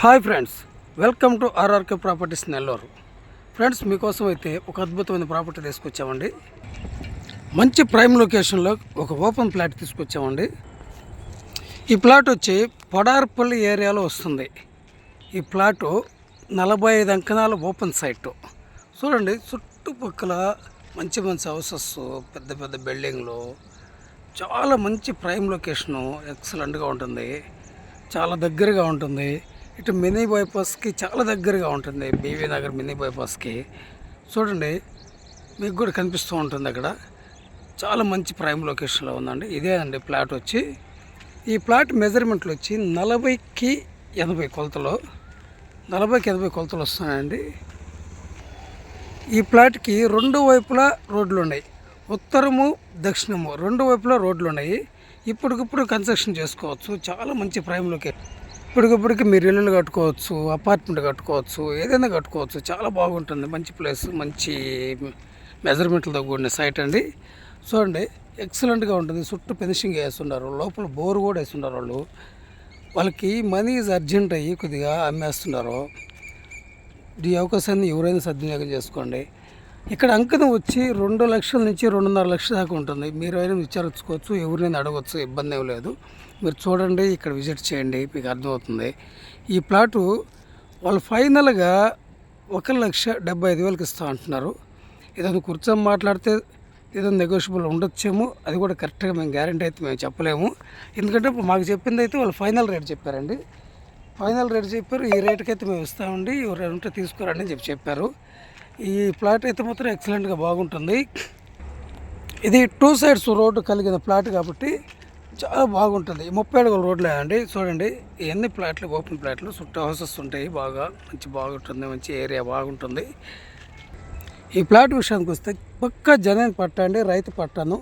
Hi friends welcome to RRK properties Nellore. Friends మీకోసం అయితే ఒక అద్భుతమైన ప్రాపర్టీ తీసుకొచ్చామండి. మంచి ప్రైమ్ లొకేషన్లో ఒక ఓపెన్ ప్లాట్ తీసుకొచ్చామండి. ఈ ప్లాట్ వచ్చి పొడార్పల్లి ఏరియాలో వస్తుంది. ఈ ప్లాటు నలభై ఐదు అంకణాల ఓపెన్ సైట్. చూడండి చుట్టుపక్కల మంచి మంచి హౌసెస్ పెద్ద పెద్ద బిల్డింగ్లు. చాలా మంచి ప్రైమ్ లొకేషను ఎక్సలెంట్గా ఉంటుంది. చాలా దగ్గరగా ఉంటుంది. ఇటు మినీ బైపాస్కి చాలా దగ్గరగా ఉంటుంది బీవీ నగర్ మినీ బైపాస్కి. చూడండి మీకు కూడా కనిపిస్తూ ఉంటుంది అక్కడ. చాలా మంచి ప్రైమ్ లొకేషన్లో ఉందండి. ఇదే అండి ప్లాట్ వచ్చి. ఈ ప్లాట్ మెజర్మెంట్లు వచ్చి నలభైకి ఎనభై కొలతలు. నలభైకి ఎనభై కొలతలు వస్తున్నాయండి. ఈ ప్లాట్కి రెండు వైపులా రోడ్లు ఉన్నాయి. ఉత్తరము దక్షిణము రెండు వైపులా రోడ్లు ఉన్నాయి. ఇప్పటికిప్పుడు కన్స్ట్రక్షన్ చేసుకోవచ్చు. చాలా మంచి ప్రైమ్ లొకేషన్. ఇప్పటికిప్పటికి మీరు ఇల్లులు కట్టుకోవచ్చు అపార్ట్మెంట్ కట్టుకోవచ్చు ఏదైనా కట్టుకోవచ్చు. చాలా బాగుంటుంది. మంచి ప్లేస్ మంచి మెజర్మెంట్లతో కూడిన సైట్ అండి. చూడండి ఎక్సలెంట్గా ఉంటుంది. చుట్టూ ఫినిషింగ్ వేస్తున్నారు. లోపల బోర్ కూడా వేస్తున్నారు వాళ్ళు. వాళ్ళకి మనీ ఈజ్ అర్జెంట్ అయ్యి కొద్దిగా అమ్మేస్తున్నారు. ఈ అవకాశాన్ని ఎవరైనా సద్వినియోగం చేసుకోండి. ఇక్కడ అంకణం వచ్చి రెండు లక్షల నుంచి రెండున్నర లక్షల దాకా ఉంటుంది. మీరు అయినా విచారించుకోవచ్చు ఎవరినైనా అడగవచ్చు ఇబ్బంది ఏం లేదు. మీరు చూడండి ఇక్కడ విజిట్ చేయండి మీకు అర్థమవుతుంది. ఈ ప్లాటు వాళ్ళు ఫైనల్గా ఒక లక్ష డెబ్బై ఐదు వేలకు ఇస్తా అంటున్నారు. ఏదైనా కూర్చొని మాట్లాడితే ఏదైనా నెగోషియబుల్ ఉండొచ్చేమో అది కూడా కరెక్ట్గా మేము గ్యారంటీ అయితే మేము చెప్పలేము. ఎందుకంటే మాకు చెప్పింది అయితే వాళ్ళు ఫైనల్ రేట్ చెప్పారండి. ఫైనల్ రేట్ చెప్పారు ఈ రేట్కి అయితే మేము ఇస్తామండి ఎవరంటే తీసుకురండి అని చెప్పి చెప్పారు. ఈ ప్లాట్ అయితే మాత్రం ఎక్సలెంట్గా బాగుంటుంది. ఇది టూ సైడ్స్ రోడ్డు కలిగిన ప్లాట్ కాబట్టి చాలా బాగుంటుంది. ముప్పై అడుగుల రోడ్లే అండి. చూడండి ఎన్ని ప్లాట్లు ఓపెన్ ప్లాట్లు చుట్టూ హౌసెస్ ఉంటాయి. బాగా మంచి బాగుంటుంది మంచి ఏరియా బాగుంటుంది. ఈ ప్లాట్ విషయానికి వస్తే పక్క జనం పట్ట అండి రైతు పట్టాను.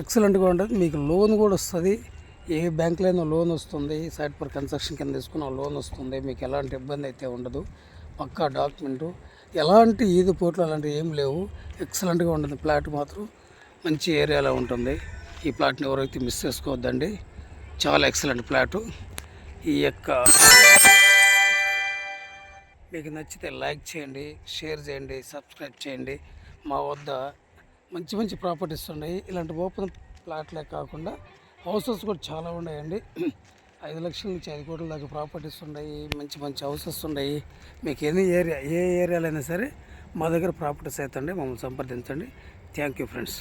ఎక్సలెంట్గా ఉంటుంది. మీకు లోన్ కూడా వస్తుంది. ఏ బ్యాంకులైనా లోన్ వస్తుంది సైట్ పర్ కన్స్ట్రక్షన్ కింద తీసుకున్న లోన్ వస్తుంది. మీకు ఎలాంటి ఇబ్బంది అయితే ఉండదు. పక్కా డాక్యుమెంటు. ఎలాంటి ఈది పోట్లు అలాంటివి ఏం లేవు. ఎక్సలెంట్గా ఉంటుంది ప్లాట్ మాత్రం. మంచి ఏరియాలో ఉంటుంది. ఈ ప్లాట్ని ఎవరైతే మిస్ చేసుకోవద్దండి చాలా ఎక్సలెంట్ ప్లాటు. ఈ యొక్క మీకు నచ్చితే లైక్ చేయండి షేర్ చేయండి సబ్స్క్రైబ్ చేయండి. మా వద్ద మంచి మంచి ప్రాపర్టీస్ ఉన్నాయి. ఇలాంటి ఓపెన్ ప్లాట్లే కాకుండా హౌసెస్ కూడా చాలా ఉన్నాయండి. ఐదు లక్షల నుంచి ఐదు కోట్ల దాకా ప్రాపర్టీస్ ఉన్నాయి. మంచి మంచి హౌసెస్ ఉన్నాయి. మీకు ఎన్ని ఏరియా ఏ ఏరియాలో అయినా సరే మా దగ్గర ప్రాపర్టీస్ అవుతండి మమ్మల్ని సంప్రదించండి. Thank you friends.